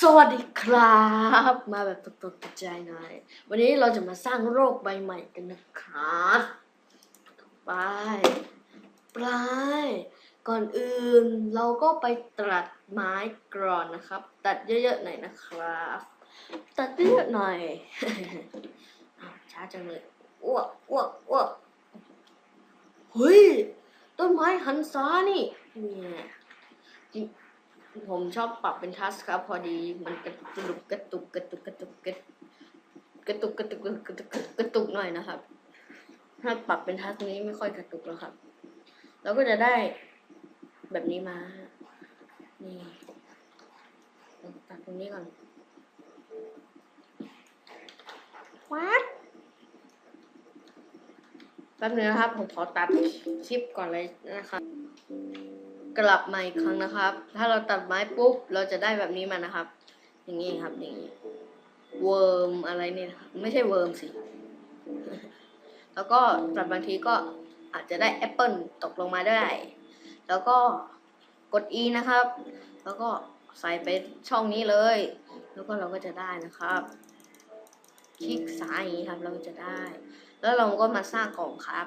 สวัสดีครับ มาแบบตกตกใจหน่อย วันนี้เราจะมาสร้างโรคใบใหม่กันนะครับ ไปไปก่อนอื่นเราก็ไปตัดไม้ก่อนนะครับ ตัดเยอะๆหน่อยนะครับ ตัดเยอะหน่อยช้าจังเลยอ้วกอ้วกอ้วกเฮ้ยต้นไม้หันซ้านี่เนี่ย ผมชอบปรับเป็นทัสครับ พอดีมันกระตุกกระตุกกระตุกกระตุกกระตุกกระตุกกระตุกกระตุกกระตุกหน่อยนะครับ ถ้าปรับเป็นทัสนี้ไม่ค่อยกระตุกแล้วครับ เราก็จะได้แบบนี้มา นี่ตัดตรงนี้ก่อนวัดแป๊บนึงนะครับ ผมขอตัดคลิปก่อนเลยนะครับ กลับมาอีกครั้งนะครับ ถ้าเราตัดไม้ปุ๊บ เราจะได้แบบนี้มานะครับ อย่างนี้ครับ อย่างนี้ เวิร์มอะไรเนี่ยนะครับ ไม่ใช่เวิร์มสิ แล้วก็ตัดบางทีก็อาจจะได้แอปเปิลตกลงมาได้ แล้วก็กด E นะครับ แล้วก็ใส่ไปช่องนี้เลย แล้วก็เราก็จะได้นะครับ คลิกซ้ายอย่างนี้ครับ เราก็จะได้ แล้วเราก็มาสร้างกล่องครับ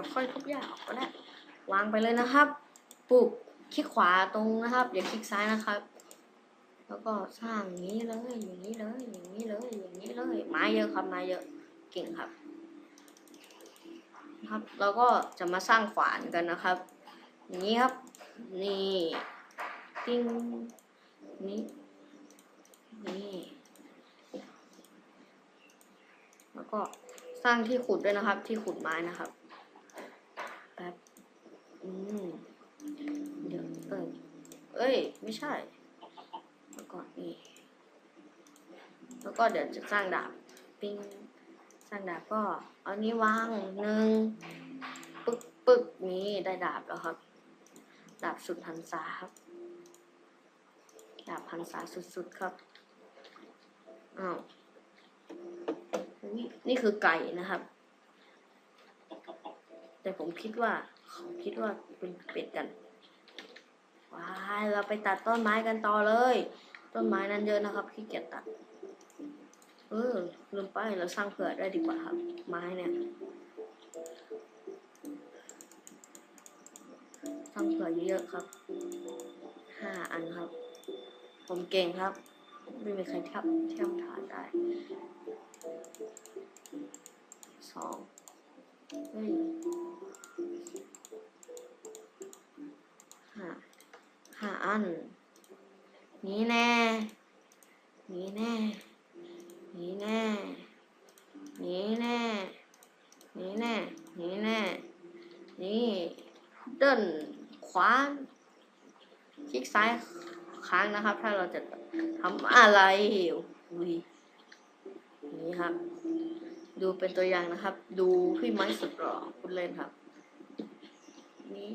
ดี๋ยวค่อยทุบหญ้าออกก็ได้ วางไปเลยนะครับปลูกคลิกขวาตรงนะครับ เดี๋ยวคลิกซ้ายนะครับ แล้วก็สร้างอย่างนี้เลย อย่างนี้เลย อย่างนี้เลย อย่างนี้เลย ไม้เยอะครับไม้เยอะเก่งครับ ครับเราก็จะมาสร้างขวานกันนะครับ อย่างนี้ครับ นี่ติ้งนี่นี่แล้วก็สร้างที่ขุดด้วยนะครับ ที่ขุดไม้นะครับ แป๊บ อืม เดี๋ยว เอ้ย เอ้ย ไม่ใช่ แล้วก็นี่ แล้วก็เดี๋ยวจะสร้างดาบ ปิ้ง สร้างดาบก็ เอานี้วางหนึ่งปึ๊กปึ๊กนี้ได้ดาบแล้วครับ ดาบสุดหันษาครับ ดาบหันษาสุดๆครับ อ้าว นี่นี่คือไก่นะครับแต่ผมคิดว่าเขาคิดว่าเป็นเป็ดกัน ว้ายเราไปตัดต้นไม้กันต่อเลย ต้นไม้นั้นเยอะนะครับขี้เกียจตัด เออลืมไปเราสร้างเผื่อได้ดีกว่าครับ ไม้เนี่ยสร้างเผื่อเยอะๆครับห้าอันครับ ผมเก่งครับ ไม่มีใครเทียบเทียมทานได้สองเฮ้ย หาอัน นี่แน่ นี่แน่ นี่แน่ นี่แน่ นี่แน่ นี่แน่ นี่เดินขวาคลิกซ้ายค้างนะครับ ถ้าเราจะทำอะไรอุ้ยนี่ครับ ดูเป็นตัวอย่างนะครับ ดูพี่ไม้สุดหล่อพูดเล่นครับ นี่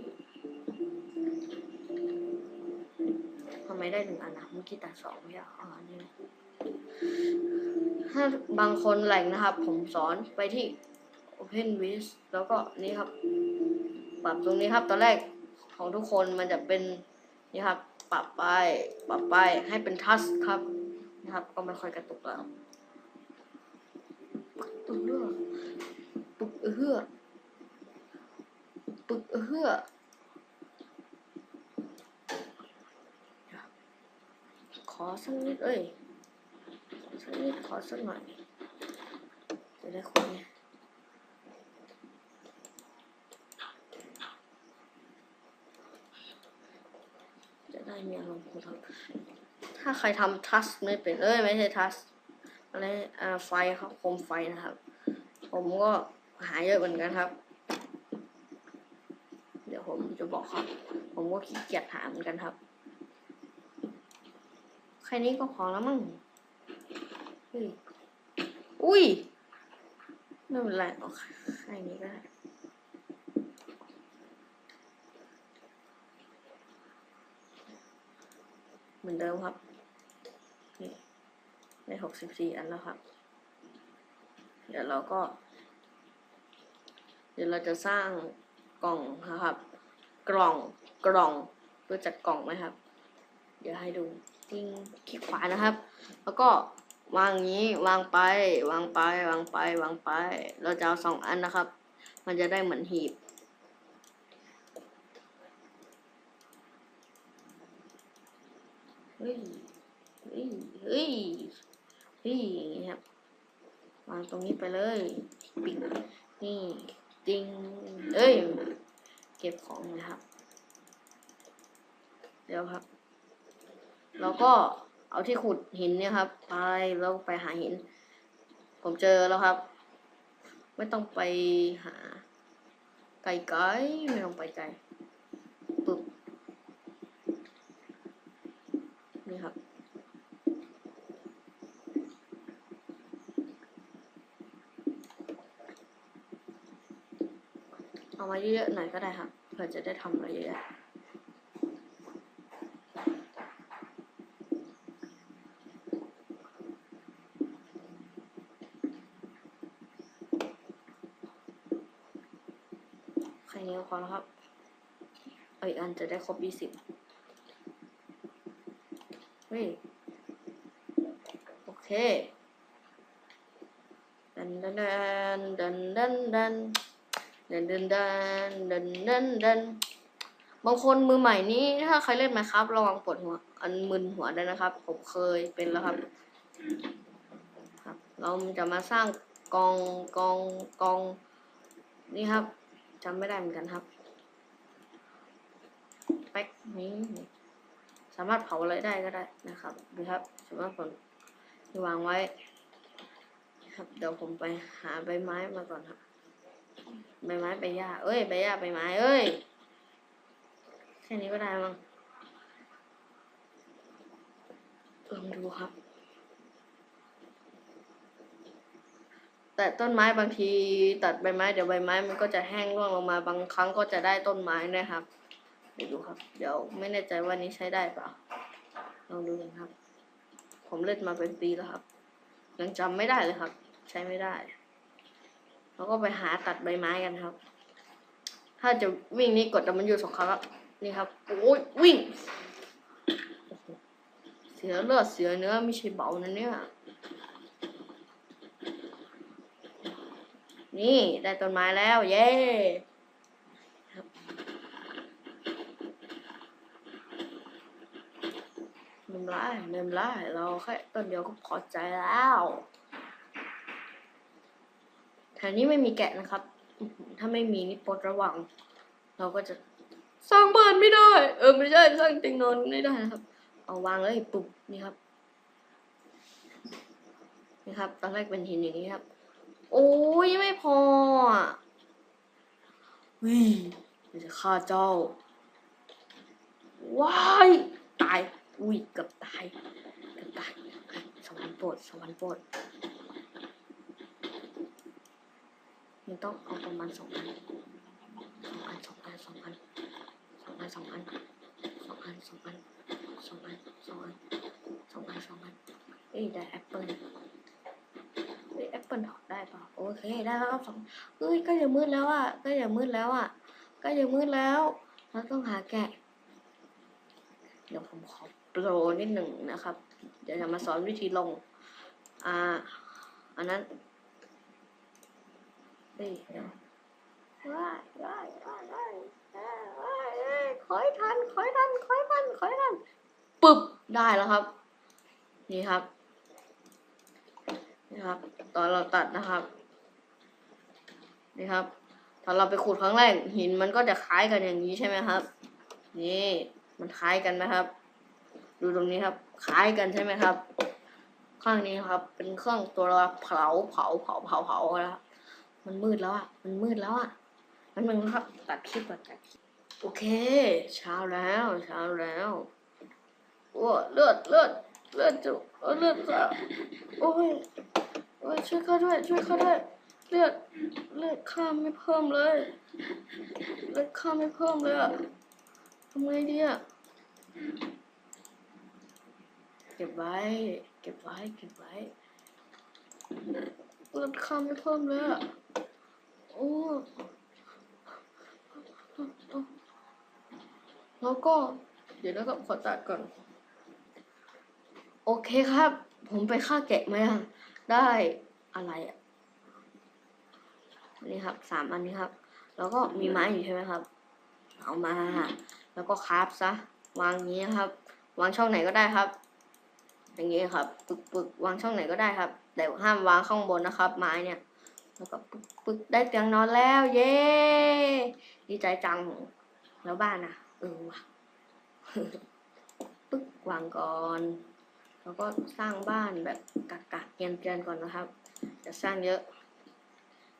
ทำไมได้หนึ่งอันนะเมื่อกี้ตัดสองไม่ใช่เหรออ๋อนี่นะถ้าบางคนแหล่งนะครับ ผมสอนไปที่ Open w i z แล้วก็นี่ครับ ปรับตรงนี้ครับ ตอนแรกของทุกคนมันจะเป็นนี่ครับ ปรับไป ปรับไปให้เป็นทัชครับนะครับ ก็ไม่ค่อยกระตุกแล้วปึกเอื้อปึกเอื้อปึกเอื้อ ขอสักนิดเอ้ยสักนิดขอสักหน่อยจะได้คุยจะได้มีอารมณ์คุยครับถ้าใครทำทัสไม่เป็นเอ้ยไม่ใช่ทัสอะไรอ่าไฟครับโคมไฟนะครับ ผมก็หาเยอะเหมือนกันครับ เดี๋ยวผมจะบอกครับ ผมก็ขี้เกียจหาเหมือนกันครับ แค่นี้ก็พอแล้วมั้งเฮ้ยอุ้ยไม่เป็นไรเอาแค่นี้ก็ได้เหมือนเดิมครับนี่ได้หกสิบสี่อันแล้วครับ เดี๋ยวเราก็ เดี๋ยวเราจะสร้างกล่องนะครับ กล่องกล่องรู้จักกล่องไหมครับ เดี๋ยวให้ดู ทิ้งคลิกขวานะครับ แล้วก็วางอย่างนี้วางไป วางไป วางไป วางไป เราจะเอาสองอันนะครับ มันจะได้เหมือนหีบ เฮ้ย เฮ้ย เฮ้ย เฮ้ยอย่างนี้ครับ วางตรงนี้ไปเลยปิงนี่จริงเอ้ย เก็บของนะครับ เดี๋ยวครับ แล้วก็เอาที่ขุดหินเนี่ยครับ ไปแล้วไปหาหิน ผมเจอแล้วครับ ไม่ต้องไปหาไกลๆไม่ต้องไปไกลปึ๊บนี่ครับเอามาเยอะๆหน่อยก็ได้ครับเพื่อจะได้ทำอะไรเยอะๆ ค่นี้ก็พอแล้วครับ เอาอีกอันจะได้ครบยี่สิบเฮ้ย โอเคดันดันดันดันดันดันดันดันดันดันดันดันบางคนมือใหม่นี้ถ้าใครเล่นไหมครับ ระวังปวดหัว อันมึนหัวได้วยนะครับ ผมเคยเป็นแล้วครับครับ เราจะมาสร้างกองกองกองนี่ครับ จำไม่ได้เหมือนกันครับแป๊กนี้สามารถเผาอะไรได้ก็ได้นะครับดูครับสามารถผมวางไว้ ครับเดี๋ยวผมไปหาใบไม้มาก่อนครับใบไม้ใบหญ้าเอ้ยใบหญ้าใบไม้เอ้ยแค่นี้ก็ได้มั้งลองดูครับ แต่ต้นไม้บางทีตัดใบไม้เดี๋ยวใบไม้มันก็จะแห้งร่วงลงมาบางครั้งก็จะได้ต้นไม้นะครับเดี๋ยวดูครับ เดี๋ยวไม่แน่ใจว่านี้ใช้ได้เปล่าลองดูกันครับ ผมเล่นมาเป็นปีแล้วครับยังจำไม่ได้เลยครับ ใช้ไม่ได้แล้วก็ไปหาตัดใบไม้กันครับ ถ้าจะวิ่งนี่กดดับมันอยู่สองครั้งครับนี่ครับโอ้ยวิ่ง เสียเลือดเสียเนื้อไม่ใช่เบานะเนี่ย นี่ได้ต้นไม้แล้ว เย้นิ่มไล่เริ่มไล่เราแค่ต้นเดียวก็พอใจแล้วแถวนี้ไม่มีแกะนะครับ ถ้าไม่มีนี่ปรดระวัง เราก็จะสร้างบ้านไม่ได้ เออไม่ใช่สร้างเตียงนอนไม่ได้นะครับ เอาวางเลยปุ๊บนี่ครับ นี่ครับ ตอนแรกเป็นหินอย่างนี้ครับ โอ้ยไม่พออะวิมันจะฆ่าเจ้า ว้าย ตาย อุ้ยเกือบตายเกือบตาย สวรรค์โปรดสวรรค์โปรดมันต้องเอาประมาณสองอันสองอันสองอันสองอันสองอันสองอันสองอันสองอันสองอันสองอันสองอันสองอันเอ้ยได้แอปเปิลเฮ้ยแอป เปิลถอดได้เปล่าโอเคได้แล้วครับสองเฮ้ยก็อย่ามืดแล้วอะก็อย่ามืดแล้วอะก็อย่ามืดแล้วเราต้องหาแกะ เดี๋ยวผมขอโปรนิดหนึ่งนะครับ เดี๋ยวจะมาสอนวิธีลง อ่า อันนั้นเฮ้ยเดี๋ยวว้ายว้ายว้ายว้ายว้ายว้ายว้ายขอให้ทันขอให้ทันขอให้ทันขอให้ทันปึ๊บได้แล้วครับ นี่ครับ นี่ครับ ตอนเราตัดนะครับ นี่ครับตอนเราไปขุดครั้งแรกหินมันก็จะคล้ายกันอย่างนี้ใช่ไหมครับ นี่มันคล้ายกันไหมครับ ดูตรงนี้ครับคล้ายกันใช่ไหมครับ ข้างนี้ครับ เป็นเครื่องตัวเผาเผาเผาเผาเผานะครับมันมืดแล้วอะมันมืดแล้วอะมันมึงครับตัดคลิปก่อนตัดคลิปโอเค เช้าแล้วเช้าแล้วโอ้เลือดเลือดเลือดจุเออเลือดจ้ะโอ้ย โอ้ยช่วยข้าด้วยช่วยข้าด้วยเลือดเลือดข้าไม่เพิ่มเลยเลือดข้าไม่เพิ่มเลยอะทำไงดีอะเก็บไว้เก็บไว้เก็บไว้เลือดข้าไม่เพิ่มเลยอะโอ้แล้วก็เดี๋ยวนะครับขอตัดก่อน โอเคครับ ผมไปฆ่าแกะมา ได้อะไรอะนี่ครับสามอันนี้ครับ แล้วก็มีไม้อยู่ใช่ไหมครับ เอามา แล้วก็คราฟซะ วางนี้ครับ วางช่องไหนก็ได้ครับ อย่างนี้ครับ ปึกปึกวางช่องไหนก็ได้ครับ แต่ห้ามวางข้างบนนะครับ ไม้เนี่ย แล้วก็ปึกปึกได้เตียงนอนแล้ว เย้ ดีใจจัง แล้วบ้านอะ เออว่ะ ปึ๊กวางก่อน แล้วก็สร้างบ้านแบบกักกักๆเกียนเกียนๆก่อนนะครับจะสร้างเยอะ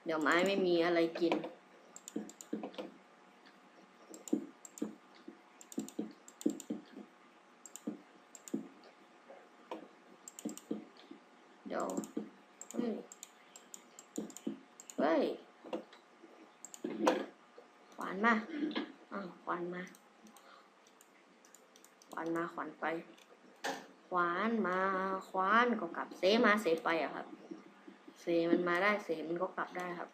เดี๋ยวไม้ไม่มีอะไรกิน เดี๋ยว เฮ้ย เฮ้ย ขวานมา อ้าว ขวานมา ขวานมา ขวานไป ขวานมาขวานก็กลับเซมาเซไปอะครับ เซมันมาได้เซมันก็กลับได้ครับ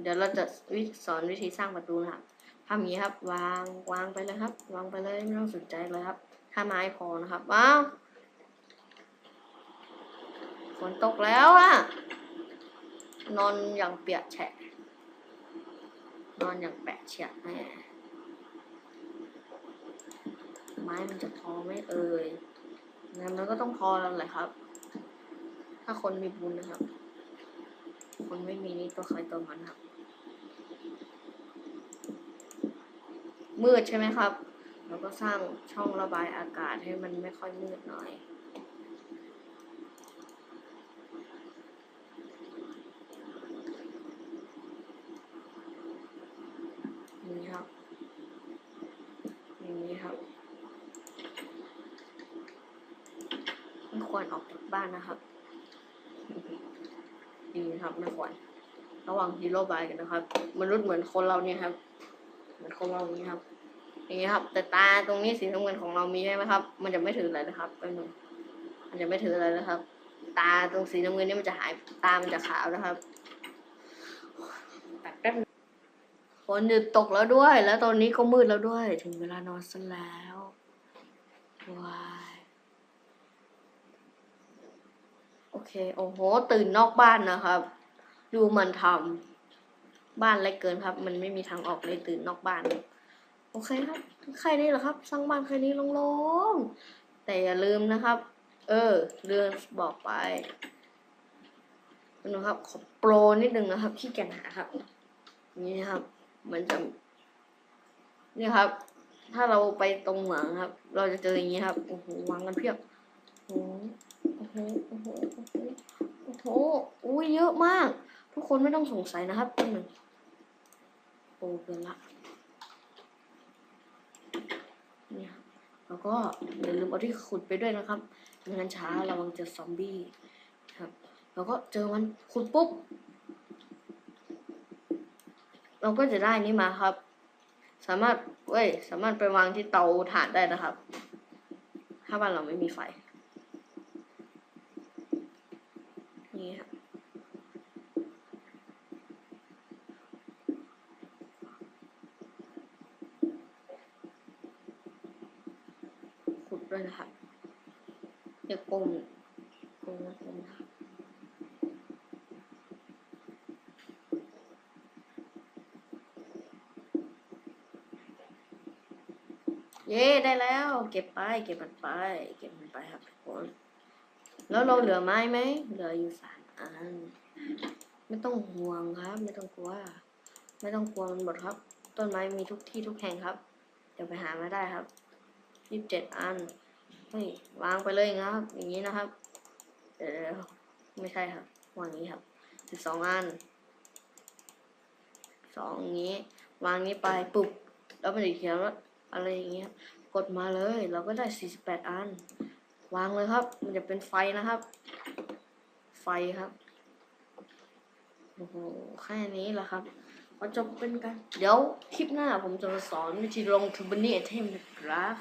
เดี๋ยวเราจะวิสอนวิธีสร้างประตูนะครับทำอย่างนี้ครับ วางวางไปเลยครับ วางไปเลยไม่ต้องสนใจเลยครับ ถ้าไม้พอนะครับว้าวฝนตกแล้วอะนอนอย่างเปียกแฉะนอนอย่างแปะเฉียดแม่ ไม้มันจะพอไหม่เอ่ยงั้นมันก็ต้องพอแล้วแหละครับ ถ้าคนมีบุญนะครับ คนไม่มีนี่ตัวใครตัวมันครับ มืดใช่ไหมครับ แล้วก็สร้างช่องระบายอากาศให้มันไม่ค่อยมืดหน่อยนี่ครับอย่างนี้ครับ ไม่ควร ออกจากบ้านนะครับดีนะครับไม่ควรระวังฮีโร่บายกันนะครับ มนุษย์เหมือนคนเราเนี่ยครับ เหมือนคนเราอย่างนี้ครับอย่างนี้ครับ แต่ตาตรงนี้สีน้ำเงินของเรามีใช่ไหมครับ มันจะไม่ถืออะไรนะครับแป๊บนึงมันจะไม่ถืออะไรนะครับ ตาตรงสีน้ำเงินนี่มันจะหายตามันจะขาวนะครับตัดแป๊บนึงฝนหยุดตกแล้วด้วย แล้วตอนนี้ก็มืดแล้วด้วย ถึงเวลานอนซะแล้วว้าย โอเค โอ้โห ตื่นนอกบ้านนะครับ ดูมันทำบ้านเล็กเกินครับ มันไม่มีทางออกเลยตื่นนอกบ้าน โอเคครับแค่นี้เหรอครับ สร้างบ้านแค่นี้โลงๆแต่อย่าลืมนะครับ เออเรื่องบอกไปนะครับขอโปรนิดนึงนะครับขี้เกียจหาครับ นี่นะครับ มันจะนี่ครับ ถ้าเราไปตรงเหมืองครับ เราจะเจออย่างนี้ครับโอ้โหวางกันเพียบโอ้ โหโอ้โหโอ้โหโอ้โหอุ้ยเยอะมาก ทุกคนไม่ต้องสงสัยนะครับแป๊บหนึ่งโอ้เกินละเนี่ยครับแล้วก็อย่าลืมเอาที่ขุดไปด้วยนะครับไม่งั้นช้าระวังเจอซอมบี้ครับ แล้วก็เจอมันขุดปุ๊บ เราก็จะได้นี่มาครับ สามารถเว้ยสามารถไปวางที่เตาถ่านได้นะครับ ถ้าบ้านเราไม่มีไฟ นี่ครับขุดด้วยนะครับ เดี๋ยวกลมกลมนะกลมนะเย้ได้แล้ว เก็บไป เก็บมันไป เก็บมันไปครับทุกคนแล้วเราเหลือไม้ไหมเหลืออยู่สามอันไม่ต้องห่วงครับ ไม่ต้องกลัว ไม่ต้องกลัวมันหมดครับ ต้นไม้มีทุกที่ทุกแห่งครับ เดี๋ยวไปหามาได้ครับยี่สิบเจ็ดอัน เฮ้ยวางไปเลยนะครับ อย่างนี้นะครับ เดี๋ยวไม่ใช่ครับวางนี้ครับสิบสองอันสองอย่างนี้ วางนี้ไปปุ๊บแล้วมันจะเขียนว่าอะไรอย่างเงี้ยกดมาเลยเราก็ได้สี่สิบแปดอัน วางเลยครับ มันจะเป็นไฟนะครับ ไฟครับโอ้โหแค่นี้แหละครับก็จบเป็นกัน เดี๋ยวคลิปหน้าผมจะมาสอนวิธีลงทูบันนี่ไอเทมนะครับ